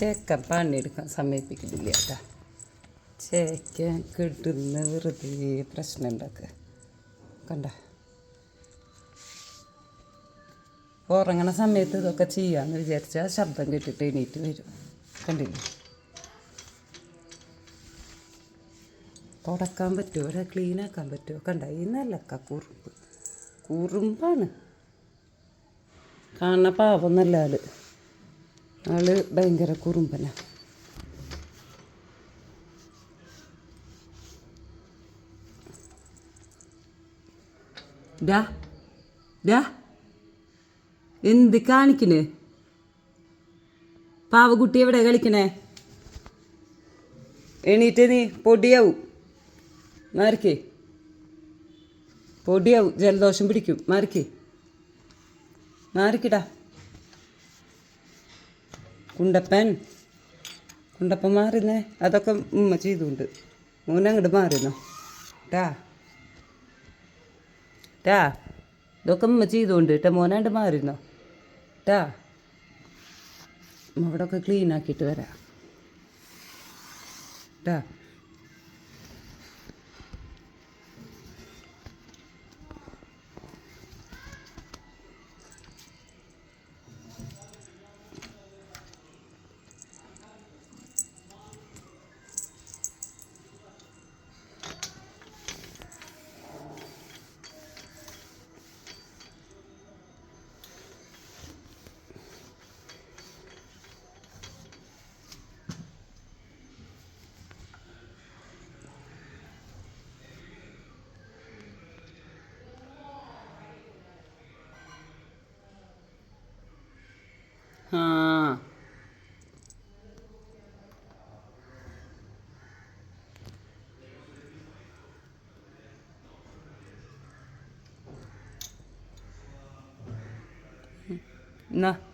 ചേക്കൻ പണിയെടുക്കാൻ സമയപ്പിക്കുന്നില്ല കേട്ടോ. ചേക്കൻ കിട്ടുന്ന വെറുതെ പ്രശ്നം ഉണ്ടാക്കുക കണ്ട? ഉറങ്ങണ സമയത്ത് ഇതൊക്കെ ചെയ്യാമെന്ന് വിചാരിച്ചാൽ ശബ്ദം കേട്ടിട്ട് എണീറ്റ് വരും. കണ്ടില്ലേ? തുടക്കാൻ പറ്റുമോ ഇവിടെ ക്ലീനാക്കാൻ പറ്റുമോ കണ്ട? ഈ നല്ലക്ക കുറുമ്പ്. കുറുമ്പാണ്. കാണുന്ന പാവം നല്ല ആൾ ഭയങ്കര കുറുമ്പനാ. ഡാ ഡാ. എന്ത് കാണിക്കണ്? പാവകുട്ടി എവിടെ കളിക്കണേ? എണീറ്റ് നീ പൊടിയാവും. മാറിക്കേ. പൊടിയാവും ജലദോഷം പിടിക്കും. മാറിക്കേ. മാറിക്കിടാ. കുണ്ടപ്പൻ. കുണ്ടപ്പൻ മാറുന്നേ. അതൊക്കെ ഉമ്മ ചെയ്തുകൊണ്ട്. മോനങ്ങോട്ട് മാറുന്നോ. ടാ ടാ ഇതൊക്കെ ഉമ്മ ചെയ്തുകൊണ്ട് ഇട്ട മോനാണ്ട് മാറുന്നോ. ടാ അവിടെയൊക്കെ ക്ലീൻ ആക്കിയിട്ട് വരാം. ടാ हाँ। ना।